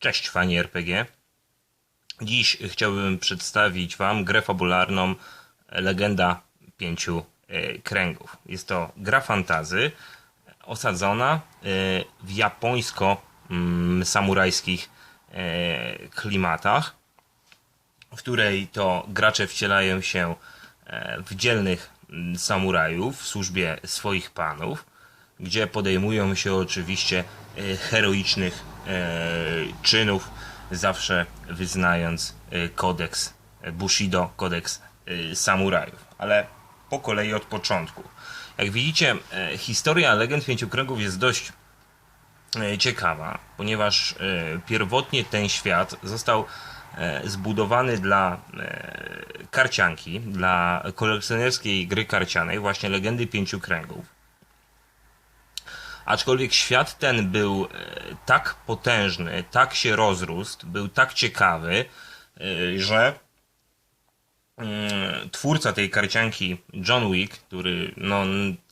Cześć fani RPG. Dziś chciałbym przedstawić Wam grę fabularną Legenda Pięciu e, Kręgów. Jest to gra fantazy osadzona e, w japońsko-samurajskich e, klimatach, w której to gracze wcielają się w dzielnych mm, samurajów w służbie swoich panów, gdzie podejmują się oczywiście e, heroicznych e, czynów, zawsze wyznając e, kodeks Bushido, kodeks samurajów. Ale po kolei od początku. Jak widzicie, historia Legend Pięciu Kręgów jest dość ciekawa, ponieważ pierwotnie ten świat został zbudowany dla karcianki, dla kolekcjonerskiej gry karcianej, właśnie Legendy Pięciu Kręgów. Aczkolwiek świat ten był e, tak potężny, tak się rozrósł, był tak ciekawy, e, że mm, twórca tej karcianki, John Wick, który no,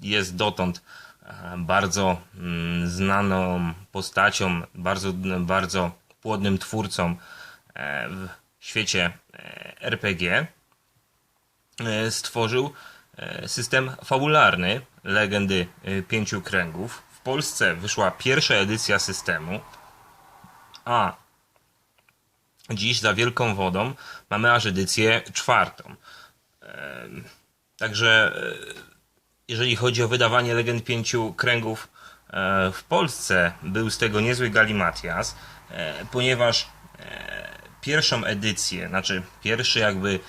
jest dotąd e, bardzo mm, znaną postacią, bardzo, bardzo płodnym twórcą w świecie RPG, stworzył system fabularny Legendy Pięciu Kręgów. Polsce wyszła pierwsza edycja systemu, a dziś za wielką wodą mamy aż edycję czwartą. Także e, jeżeli chodzi o wydawanie Legend Pięciu Kręgów e, w Polsce, był z tego niezły galimatias, e, ponieważ pierwszą edycję, znaczy pierwszy jakby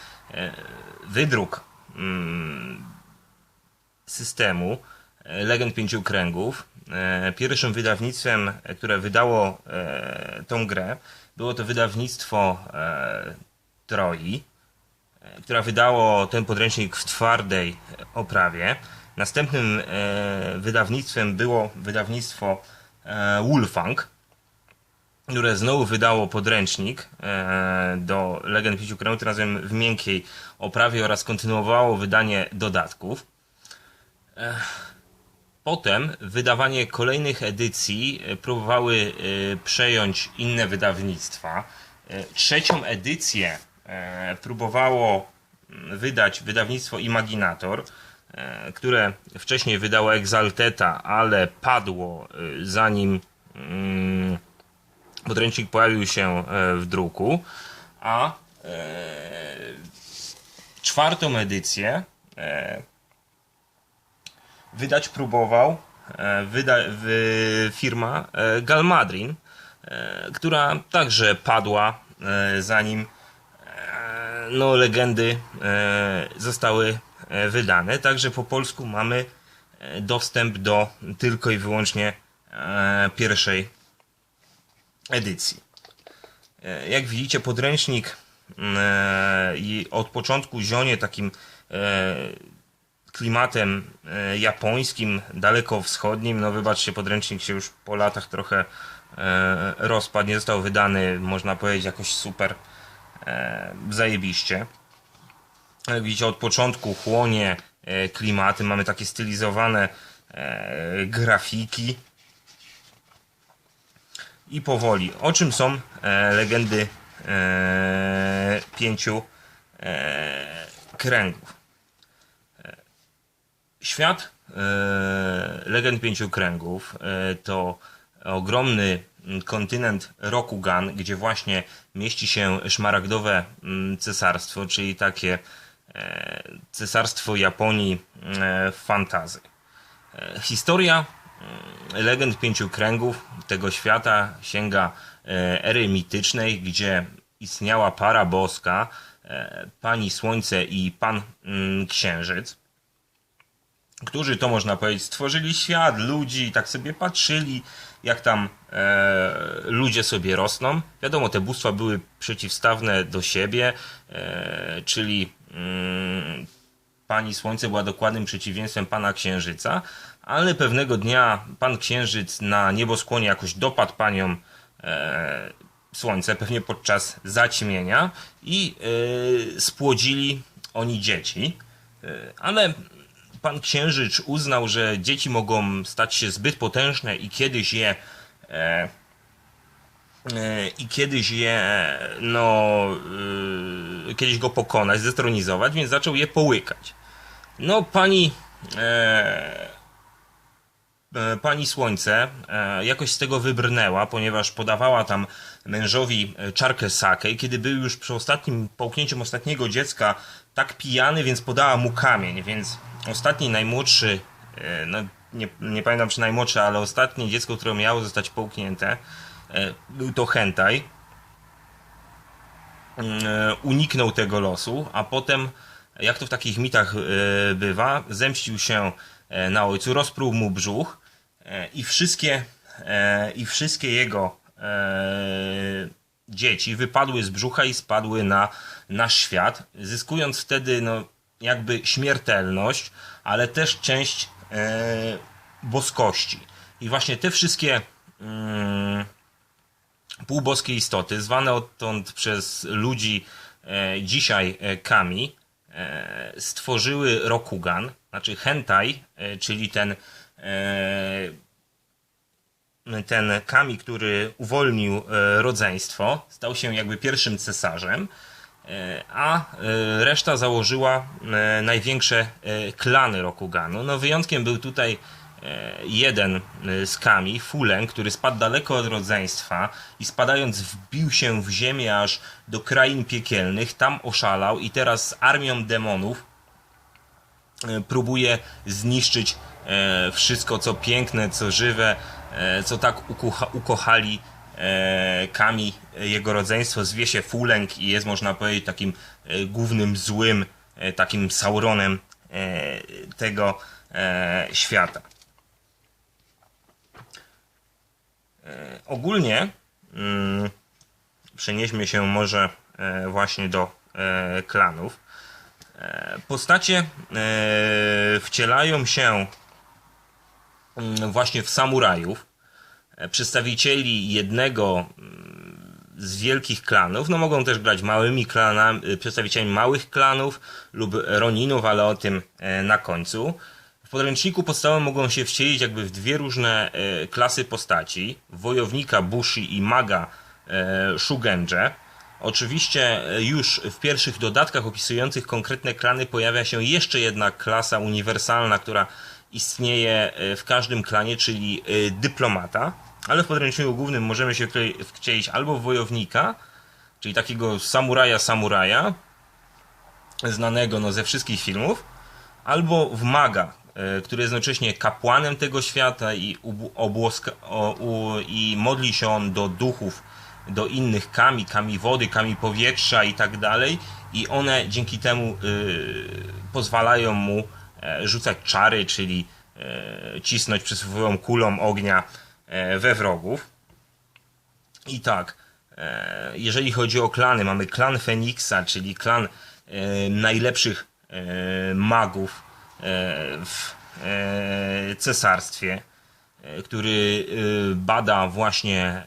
wydruk mm, systemu Legend Pięciu Kręgów. E, Pierwszym wydawnictwem, e, które wydało e, tą grę, było to wydawnictwo Troi, które wydało ten podręcznik w twardej oprawie. Następnym wydawnictwem było wydawnictwo Wolfang, które znowu wydało podręcznik do Legend Pięciu tym razem w miękkiej oprawie oraz kontynuowało wydanie dodatków. Potem wydawanie kolejnych edycji e, próbowały e, przejąć inne wydawnictwa. E, Trzecią edycję próbowało mm, wydać wydawnictwo Imaginator, które wcześniej wydało Exalteta, ale padło zanim mm, podręcznik pojawił się w druku. A czwartą edycję wydać próbował e, wyda, w, firma e, Galmadrin, e, która także padła zanim no, legendy zostały wydane. Także po polsku mamy dostęp do tylko i wyłącznie pierwszej edycji. Jak widzicie, podręcznik e, i od początku zionie takim klimatem e, japońskim, dalekowschodnim. No wybaczcie, podręcznik się już po latach trochę e, rozpadł, nie został wydany, można powiedzieć, jakoś super e, zajebiście. Jak widzicie, od początku chłonie klimaty, mamy takie stylizowane grafiki. I powoli. O czym są legendy pięciu kręgów? Świat e, Legend Pięciu Kręgów e, to ogromny kontynent Rokugan, gdzie właśnie mieści się szmaragdowe mm, cesarstwo, czyli takie e, cesarstwo Japonii fantazy. Historia mm, Legend Pięciu Kręgów tego świata sięga ery mitycznej, gdzie istniała para boska, Pani Słońce i Pan mm, Księżyc którzy to można powiedzieć stworzyli świat, ludzi, tak sobie patrzyli, jak tam e, ludzie sobie rosną. Wiadomo, te bóstwa były przeciwstawne do siebie, e, czyli mm, Pani Słońce była dokładnym przeciwieństwem Pana Księżyca, ale pewnego dnia Pan Księżyc na nieboskłonie jakoś dopadł Panią e, Słońce, pewnie podczas zaćmienia i e, spłodzili oni dzieci. E, ale pan księżyc uznał, że dzieci mogą stać się zbyt potężne i kiedyś je e, e, i kiedyś je, no, e, kiedyś go pokonać, zestronizować, więc zaczął je połykać. No, pani, e, pani Słońce jakoś z tego wybrnęła, ponieważ podawała tam mężowi czarkę sake i kiedy był już przy ostatnim połknięciu ostatniego dziecka tak pijany, więc podała mu kamień, więc ostatni, najmłodszy, e, no, nie, nie pamiętam czy najmłodsze, ale ostatnie dziecko, które miało zostać połknięte, e, był to hentai. E, Uniknął tego losu, a potem, jak to w takich mitach bywa, zemścił się na ojcu, rozpruł mu brzuch i wszystkie, i wszystkie jego dzieci wypadły z brzucha i spadły na nasz świat, zyskując wtedy no, jakby śmiertelność, ale też część e, boskości. I właśnie te wszystkie mm, półboskie istoty, zwane odtąd przez ludzi e, dzisiaj e, kami, e, stworzyły Rokugan, znaczy hentai, e, czyli ten e, ten Kami, który uwolnił e, rodzeństwo, stał się jakby pierwszym cesarzem, a e, reszta założyła e, największe e, klany Rokuganu. No wyjątkiem był tutaj e, jeden e, z Kami, Fulen, który spadł daleko od rodzeństwa i spadając wbił się w ziemię aż do krain piekielnych, tam oszalał i teraz z armią demonów e, próbuje zniszczyć e, wszystko, co piękne, co żywe, e, co tak ukochali e, Kami, e, jego rodzeństwo. Zwie się Fuleng i jest, można powiedzieć, takim e, głównym złym, e, takim Sauronem tego świata. Ogólnie mm, przenieśmy się może właśnie do klanów. Postacie wcielają się mm, właśnie w samurajów, przedstawicieli jednego mm, z wielkich klanów. No mogą też grać małymi klanami, przedstawicielami małych klanów lub roninów, ale o tym e, na końcu. W podręczniku podstawowym mogą się wcielić jakby w dwie różne e, klasy postaci. Wojownika Bushi i maga e, Shugenje. Oczywiście e, już w pierwszych dodatkach opisujących konkretne klany pojawia się jeszcze jedna klasa uniwersalna, która istnieje e, w każdym klanie, czyli e, dyplomata. Ale w podręczniku głównym możemy się wcielić albo w wojownika, czyli takiego samuraja samuraja, znanego no, ze wszystkich filmów, albo w maga, e, który jest jednocześnie kapłanem tego świata i, obłoska, o, u, i modli się on do duchów, do innych kami, kami wody, kami powietrza i tak dalej. I one dzięki temu y, pozwalają mu e, rzucać czary, czyli e, cisnąć przysłowiową kulą ognia we wrogów. I tak, e, jeżeli chodzi o klany, mamy klan Feniksa, czyli klan e, najlepszych e, magów e, w e, cesarstwie, e, który e, bada właśnie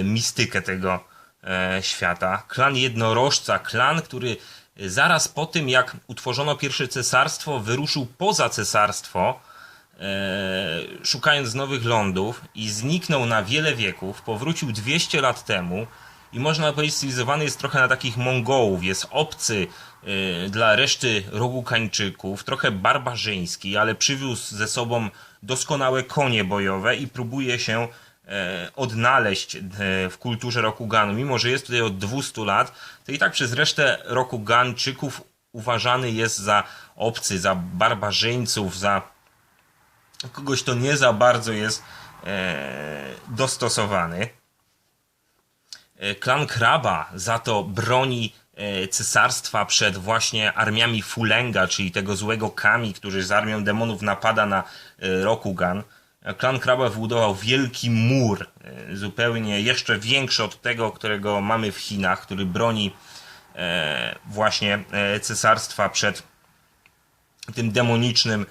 e, mistykę tego e, świata. Klan Jednorożca, klan, który zaraz po tym, jak utworzono pierwsze cesarstwo, wyruszył poza cesarstwo, e, szukając nowych lądów i zniknął na wiele wieków, powrócił 200 lat temu i można powiedzieć stylizowany jest trochę na takich Mongołów, jest obcy e, dla reszty Rogukańczyków, trochę barbarzyński, ale przywiózł ze sobą doskonałe konie bojowe i próbuje się e, odnaleźć e, w kulturze Rokuganu. Mimo, że jest tutaj od 200 lat, to i tak przez resztę Rokuganczyków uważany jest za obcy, za barbarzyńców, za kogoś, kto nie za bardzo jest e, dostosowany. E, Klan Kraba za to broni e, cesarstwa przed właśnie armiami Fulenga, czyli tego złego Kami, który z armią demonów napada na Rokugan. Klan Kraba wybudował wielki mur, zupełnie jeszcze większy od tego, którego mamy w Chinach, który broni właśnie cesarstwa przed tym demonicznym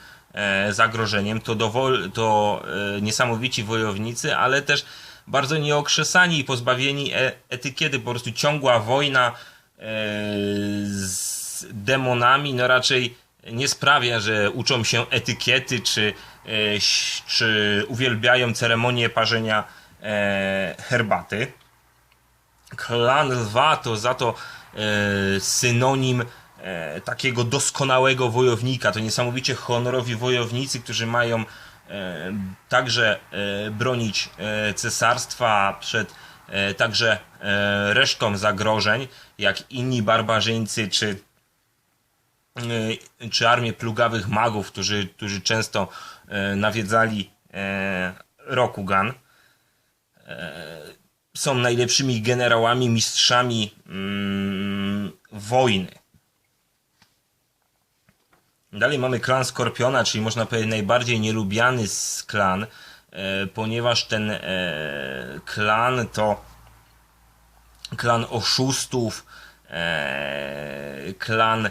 zagrożeniem, to, dowol, to e, niesamowici wojownicy, ale też bardzo nieokrzesani i pozbawieni e, etykiety, po prostu ciągła wojna e, z demonami, no raczej nie sprawia, że uczą się etykiety, czy, e, czy uwielbiają ceremonię parzenia e, herbaty. Klan Lwa to za to e, synonim e, takiego doskonałego wojownika. To niesamowicie honorowi wojownicy, którzy mają e, także e, bronić e, cesarstwa przed e, także e, resztką zagrożeń, jak inni barbarzyńcy czy czy armię plugawych magów, którzy, którzy często nawiedzali Rokugan. Są najlepszymi generałami, mistrzami mm, wojny. Dalej mamy klan Skorpiona, czyli można powiedzieć najbardziej nielubiany z klan, e, ponieważ ten e, klan to klan oszustów, e, klan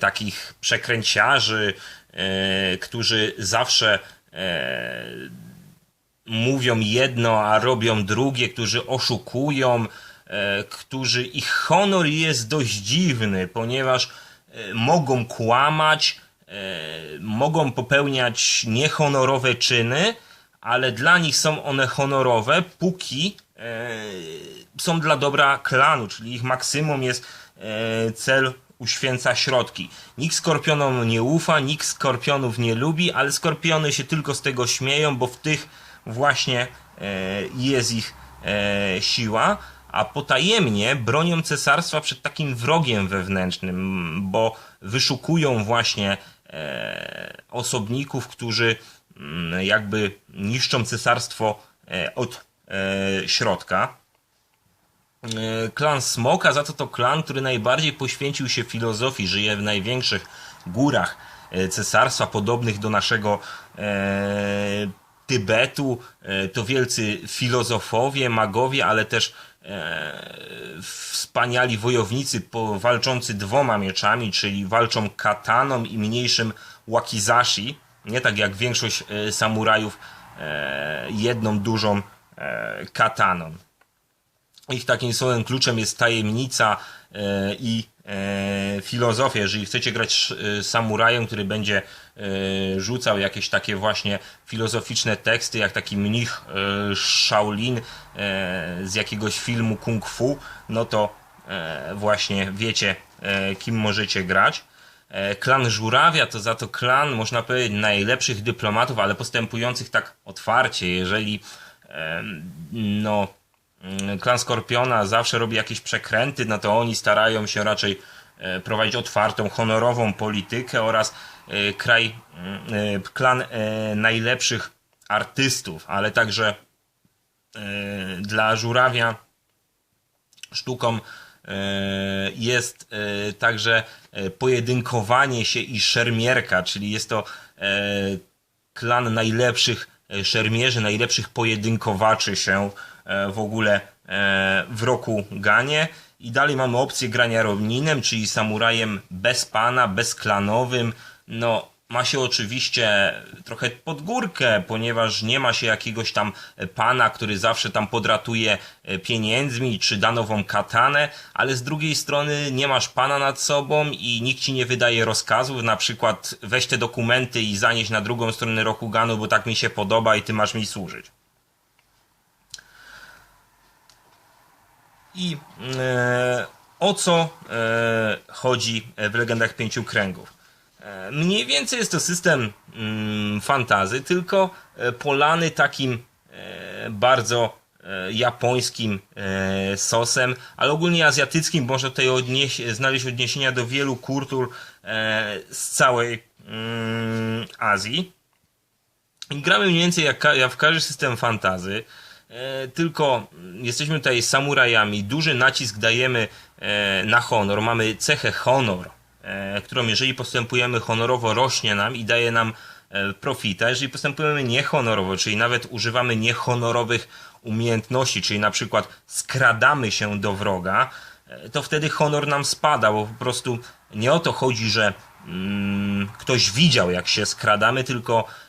takich przekręciarzy, którzy zawsze mówią jedno, a robią drugie, którzy oszukują, którzy ich honor jest dość dziwny, ponieważ mogą kłamać, e, mogą popełniać niehonorowe czyny, ale dla nich są one honorowe, póki e, są dla dobra klanu, czyli ich maksymum jest e, cel uświęca środki. Nikt skorpionom nie ufa, nikt skorpionów nie lubi, ale skorpiony się tylko z tego śmieją, bo w tych właśnie e, jest ich e, siła, a potajemnie bronią cesarstwa przed takim wrogiem wewnętrznym, bo wyszukują właśnie e, osobników, którzy mm, jakby niszczą cesarstwo e, od e, środka. Klan Smoka, za to to klan, który najbardziej poświęcił się filozofii, żyje w największych górach cesarstwa, podobnych do naszego Tybetu. E, to wielcy filozofowie, magowie, ale też e, wspaniali wojownicy walczący dwoma mieczami, czyli walczą kataną i mniejszym wakizashi. Nie tak jak większość e, samurajów, jedną dużą kataną. Ich takim słowem kluczem jest tajemnica i e, filozofia. Jeżeli chcecie grać e, samurajem, który będzie e, rzucał jakieś takie właśnie filozoficzne teksty, jak taki mnich e, Shaolin e, z jakiegoś filmu kung fu, no to e, właśnie wiecie, e, kim możecie grać. E, Klan Żurawia to za to klan, można powiedzieć, najlepszych dyplomatów, ale postępujących tak otwarcie. Jeżeli e, no, klan Skorpiona zawsze robi jakieś przekręty, no to oni starają się raczej e, prowadzić otwartą, honorową politykę oraz e, kraj, mm, e, klan najlepszych artystów, ale także dla Żurawia sztuką jest także pojedynkowanie się i szermierka, czyli jest to klan najlepszych szermierzy, najlepszych pojedynkowaczy się w ogóle e, w roku Ganie. I dalej mamy opcję grania Roninem, czyli samurajem bez pana, bezklanowym. No, ma się oczywiście trochę pod górkę, ponieważ nie ma się jakiegoś tam pana, który zawsze tam podratuje e, pieniędzmi czy da nową katanę, ale z drugiej strony nie masz pana nad sobą i nikt ci nie wydaje rozkazów, na przykład weź te dokumenty i zanieś na drugą stronę Rokuganu, bo tak mi się podoba i ty masz mi służyć. I e, o co e, chodzi w Legendach Pięciu Kręgów? E, Mniej więcej jest to system mm, fantazy, tylko polany takim bardzo japońskim sosem, ale ogólnie azjatyckim. Można tutaj odnieś, znaleźć odniesienia do wielu kultur z całej mm, Azji. I gramy mniej więcej jak, jak w każdy system fantazy, tylko jesteśmy tutaj samurajami, duży nacisk dajemy e, na honor, mamy cechę honor, e, którą jeżeli postępujemy honorowo rośnie nam i daje nam e, profita, jeżeli postępujemy niehonorowo, czyli nawet używamy niehonorowych umiejętności, czyli na przykład skradamy się do wroga, e, to wtedy honor nam spada, bo po prostu nie o to chodzi, że mm, ktoś widział jak się skradamy, tylko e,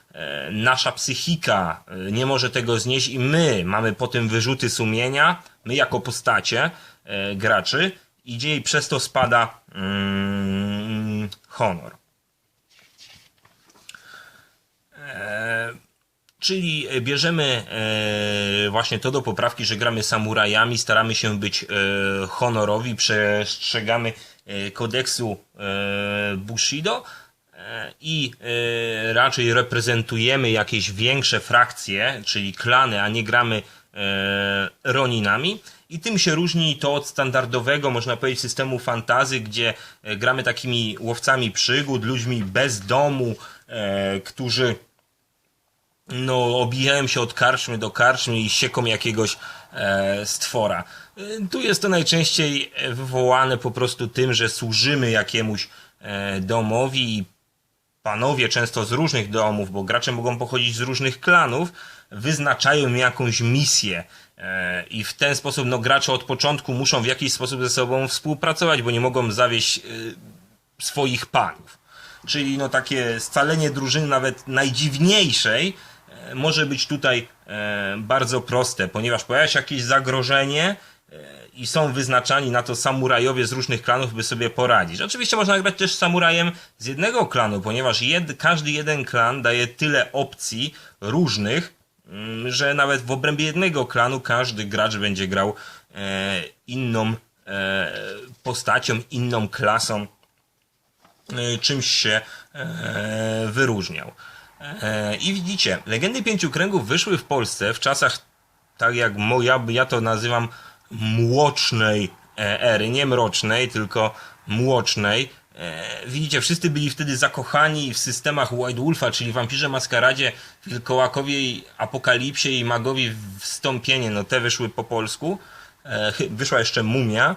nasza psychika e, nie może tego znieść i my mamy po tym wyrzuty sumienia, my jako postacie e, graczy, idzie i przez to spada mm, honor. E, Czyli e, bierzemy e, właśnie to do poprawki, że gramy samurajami, staramy się być e, honorowi, przestrzegamy e, kodeksu e, Bushido e, i e, raczej reprezentujemy jakieś większe frakcje, czyli klany, a nie gramy e, Roninami. I tym się różni to od standardowego, można powiedzieć, systemu fantazy, gdzie e, gramy takimi łowcami przygód, ludźmi bez domu, e, którzy no, obijałem się od karczmy do karczmy i sieką jakiegoś e, stwora. E, tu jest to najczęściej e, wywołane po prostu tym, że służymy jakiemuś e, domowi i panowie często z różnych domów, bo gracze mogą pochodzić z różnych klanów, wyznaczają jakąś misję. E, I w ten sposób no, gracze od początku muszą w jakiś sposób ze sobą współpracować, bo nie mogą zawieść e, swoich panów. Czyli no takie scalenie drużyny nawet najdziwniejszej e, może być tutaj bardzo proste, ponieważ pojawia się jakieś zagrożenie i są wyznaczani na to samurajowie z różnych klanów, by sobie poradzić. Oczywiście można grać też samurajem z jednego klanu, ponieważ jed, każdy jeden klan daje tyle opcji różnych, mm, że nawet w obrębie jednego klanu każdy gracz będzie grał e, inną e, postacią, inną klasą e, czymś się e, wyróżniał. E, I widzicie, Legendy Pięciu Kręgów wyszły w Polsce w czasach, tak jak moja, ja to nazywam młocznej e, ery, nie mrocznej, tylko młocznej. E, Widzicie, wszyscy byli wtedy zakochani w systemach White Wolfa, czyli Wampirze Maskaradzie, Wilkołakowie, Apokalipsie i Magowi Wstąpienie. No te wyszły po polsku. E, Wyszła jeszcze Mumia.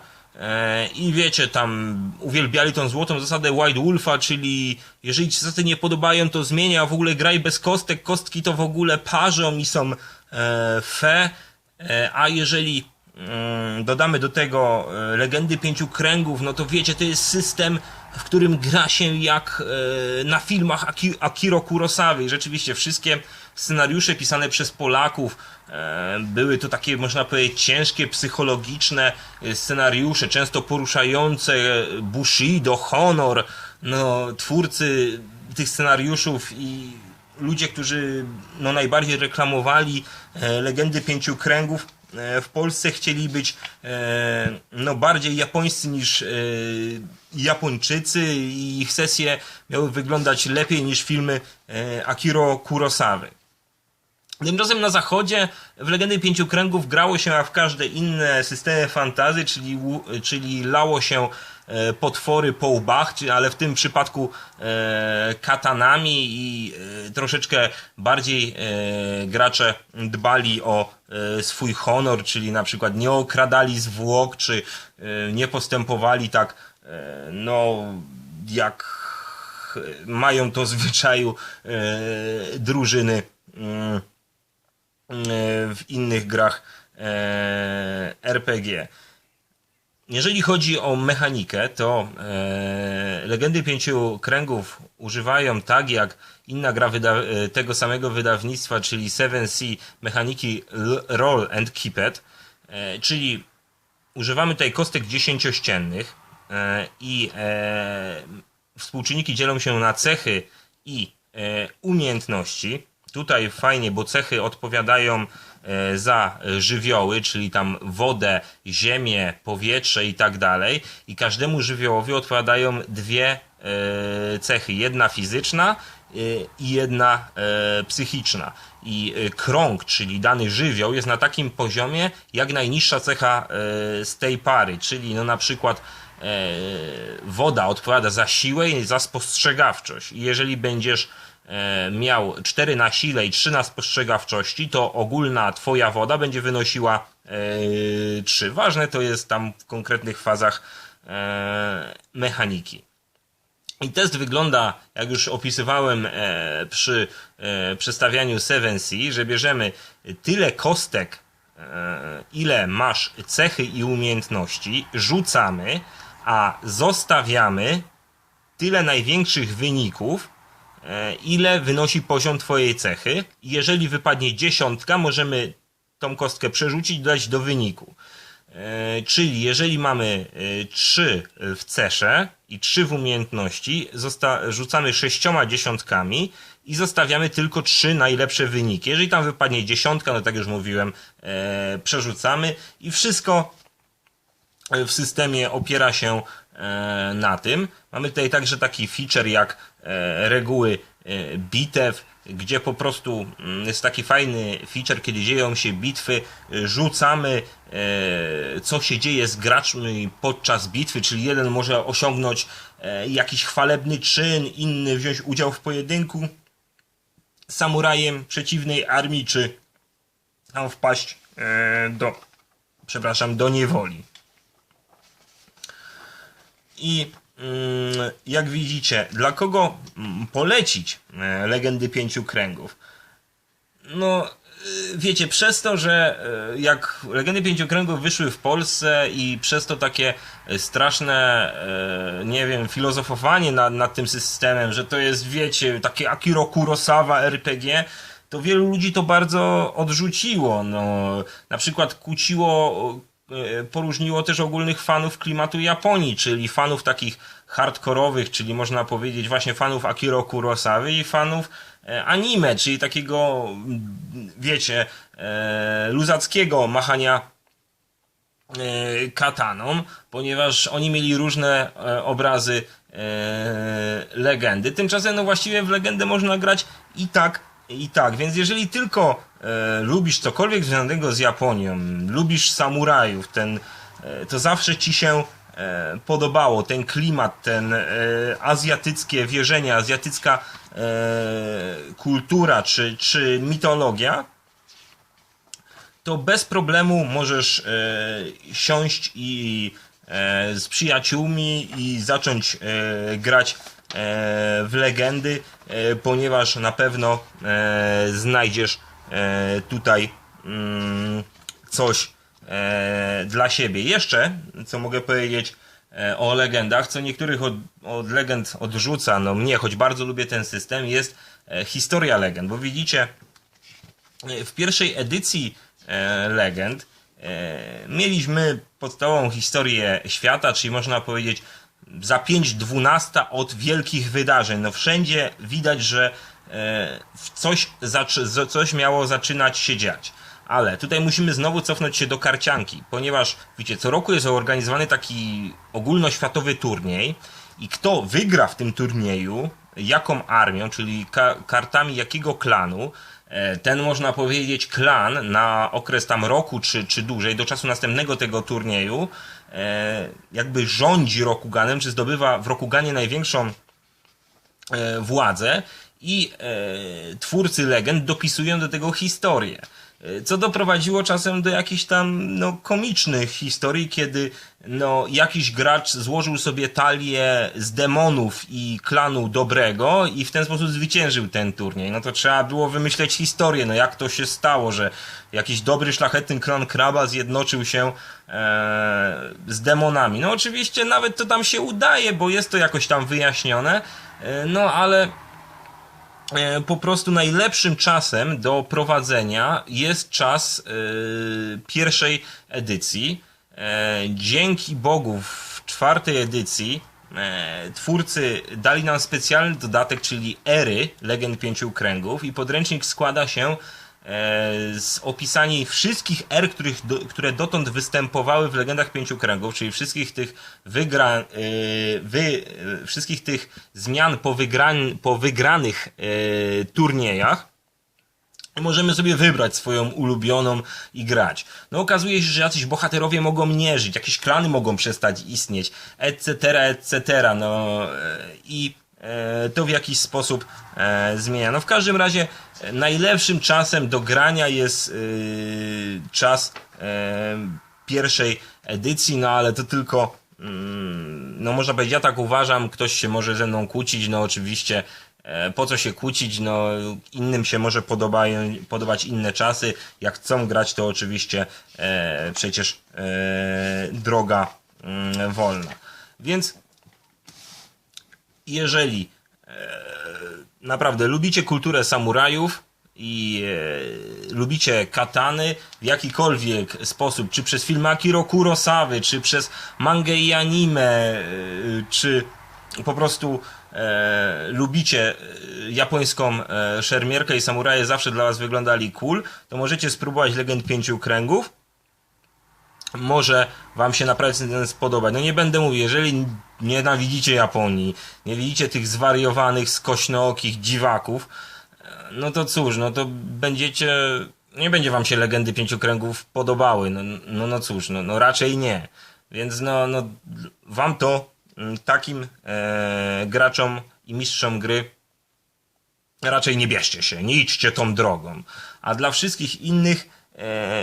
I wiecie, tam uwielbiali tą złotą zasadę White Wolfa, czyli jeżeli ci zasady nie podobają, to zmienia, w ogóle graj bez kostek, kostki to w ogóle parzą i są fe, a jeżeli dodamy do tego e, legendy pięciu kręgów, no to wiecie, to jest system, w którym gra się jak e, na filmach Aki, Akiro Kurosawy. Rzeczywiście wszystkie scenariusze pisane przez Polaków e, były to takie, można powiedzieć, ciężkie, psychologiczne scenariusze, często poruszające Bushido, honor. No, twórcy tych scenariuszów i ludzie, którzy no, najbardziej reklamowali legendy pięciu kręgów, w Polsce chcieli być e, no, bardziej japońscy niż e, Japończycy i ich sesje miały wyglądać lepiej niż filmy e, Akiro Kurosawy. Tymczasem na zachodzie w Legendy Pięciu Kręgów grało się jak w każde inne systemy fantazy, czyli, czyli lało się e, potwory po łbach, ale w tym przypadku e, katanami i e, troszeczkę bardziej gracze dbali o swój honor, czyli na przykład nie okradali zwłok, czy nie postępowali tak, no, jak mają to zwyczaju drużyny. W innych grach e, RPG. Jeżeli chodzi o mechanikę, to e, Legendy Pięciu Kręgów używają tak jak inna gra e, tego samego wydawnictwa, czyli 7C mechaniki Roll and Keep It, czyli używamy tutaj kostek dziesięciościennych i współczynniki dzielą się na cechy i umiejętności. Tutaj fajnie, bo cechy odpowiadają e, za żywioły, czyli tam wodę, ziemię, powietrze i tak dalej. I każdemu żywiołowi odpowiadają dwie e, cechy. Jedna fizyczna e, i jedna psychiczna. I krąg, czyli dany żywioł, jest na takim poziomie, jak najniższa cecha z tej pary, czyli no na przykład woda odpowiada za siłę i za spostrzegawczość. I jeżeli będziesz miał 4 na sile i 3 na spostrzegawczości, to ogólna twoja woda będzie wynosiła e, 3. Ważne to jest tam w konkretnych fazach e, mechaniki. I test wygląda, jak już opisywałem e, przy e, przedstawianiu 7C, że bierzemy tyle kostek, e, ile masz cechy i umiejętności, rzucamy, a zostawiamy tyle największych wyników, e, ile wynosi poziom twojej cechy. Jeżeli wypadnie dziesiątka, możemy tą kostkę przerzucić i dodać do wyniku. E, Czyli jeżeli mamy 3 w cesze i 3 w umiejętności, rzucamy sześcioma dziesiątkami i zostawiamy tylko trzy najlepsze wyniki. Jeżeli tam wypadnie dziesiątka, no tak już mówiłem, e, przerzucamy i wszystko w systemie opiera się e, na tym. Mamy tutaj także taki feature jak e, reguły e, bitew, gdzie po prostu mm, jest taki fajny feature, kiedy dzieją się bitwy, e, rzucamy e, co się dzieje z graczmi podczas bitwy, czyli jeden może osiągnąć e, jakiś chwalebny czyn, inny wziąć udział w pojedynku samurajem przeciwnej armii, czy tam wpaść e, do, przepraszam, do niewoli. I mm, jak widzicie, dla kogo mm, polecić e, Legendy Pięciu Kręgów? No, y, wiecie, przez to, że y, jak Legendy Pięciu Kręgów wyszły w Polsce i przez to takie straszne, nie wiem, filozofowanie nad, nad tym systemem, że to jest, wiecie, takie Akiro Kurosawa RPG, to wielu ludzi to bardzo odrzuciło. No, na przykład kłóciło, poróżniło też ogólnych fanów klimatu Japonii, czyli fanów takich hardkorowych, czyli można powiedzieć właśnie fanów Akiro Kurosawy i fanów e, anime, czyli takiego, wiecie, e, luzackiego machania e, kataną, ponieważ oni mieli różne e, obrazy e, legendy. Tymczasem no właściwie w legendę można grać i tak, i tak. Więc jeżeli tylko e, lubisz cokolwiek związanego z Japonią, lubisz samurajów, ten, e, to zawsze ci się e, podobało ten klimat, ten azjatyckie wierzenia, azjatycka kultura czy, czy mitologia, to bez problemu możesz siąść i z przyjaciółmi i zacząć grać w legendy, ponieważ na pewno znajdziesz tutaj mm, coś e, dla siebie. Jeszcze, co mogę powiedzieć e, o legendach, co niektórych od, od legend odrzuca, no mnie, choć bardzo lubię ten system, jest e, historia legend, bo widzicie, w pierwszej edycji e, Legend e, mieliśmy podstawową historię świata, czyli można powiedzieć za 5 dwunasta od wielkich wydarzeń. No wszędzie widać, że e, coś, coś miało zaczynać się dziać. Ale tutaj musimy znowu cofnąć się do karcianki, ponieważ wiecie, co roku jest organizowany taki ogólnoświatowy turniej i kto wygra w tym turnieju, jaką armią, czyli ka- kartami jakiego klanu, e, ten można powiedzieć klan na okres tam roku czy, czy dłużej, do czasu następnego tego turnieju, e, jakby rządzi Rokuganem, czy zdobywa w Rokuganie największą e, władzę i e, twórcy legend dopisują do tego historię. E, Co doprowadziło czasem do jakichś tam no, komicznych historii, kiedy no, jakiś gracz złożył sobie talię z demonów i klanu dobrego i w ten sposób zwyciężył ten turniej. No to trzeba było wymyśleć historię, no jak to się stało, że jakiś dobry, szlachetny klan kraba zjednoczył się e, z demonami. No oczywiście nawet to tam się udaje, bo jest to jakoś tam wyjaśnione, e, no ale po prostu najlepszym czasem do prowadzenia jest czas e, pierwszej edycji. E, dzięki Bogu w czwartej edycji e, twórcy dali nam specjalny dodatek, czyli Ery, Legend Pięciu Kręgów i podręcznik składa się e, z opisami wszystkich er, których do, które dotąd występowały w Legendach Pięciu Kręgów, czyli wszystkich tych wygra, e, wy, e, wszystkich tych zmian po, wygrań, po wygranych e, turniejach. Możemy sobie wybrać swoją ulubioną i grać. No okazuje się, że jacyś bohaterowie mogą nie żyć, jakieś klany mogą przestać istnieć, etc., etc., no e, i e, to w jakiś sposób e, zmienia. No w każdym razie e, najlepszym czasem do grania jest e, czas e, pierwszej edycji, no ale to tylko mm, no można powiedzieć, ja tak uważam, ktoś się może ze mną kłócić, no oczywiście e, po co się kłócić, no innym się może podobają, podobać inne czasy, jak chcą grać to oczywiście e, przecież e, droga mm, wolna. Więc jeżeli e, naprawdę lubicie kulturę samurajów i e, lubicie katany w jakikolwiek sposób, czy przez filmy Akiro Kurosawy, czy przez mangę i anime, e, czy po prostu e, lubicie e, japońską e, szermierkę i samuraje zawsze dla was wyglądali cool, to możecie spróbować Legend Pięciu Kręgów. Może wam się naprawdę ten spodobać. No nie będę mówił, jeżeli nienawidzicie Japonii, nie widzicie tych zwariowanych, skośnookich dziwaków, e, no to cóż, no to będziecie, nie będzie wam się Legendy Pięciu Kręgów podobały. No, no, no cóż, no, no raczej nie. Więc no, no wam to, mm, takim e, graczom i mistrzom gry raczej nie bierzcie się, nie idźcie tą drogą. A dla wszystkich innych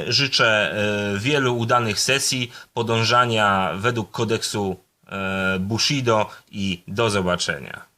życzę e, wielu udanych sesji, podążania według kodeksu e, Bushido i do zobaczenia.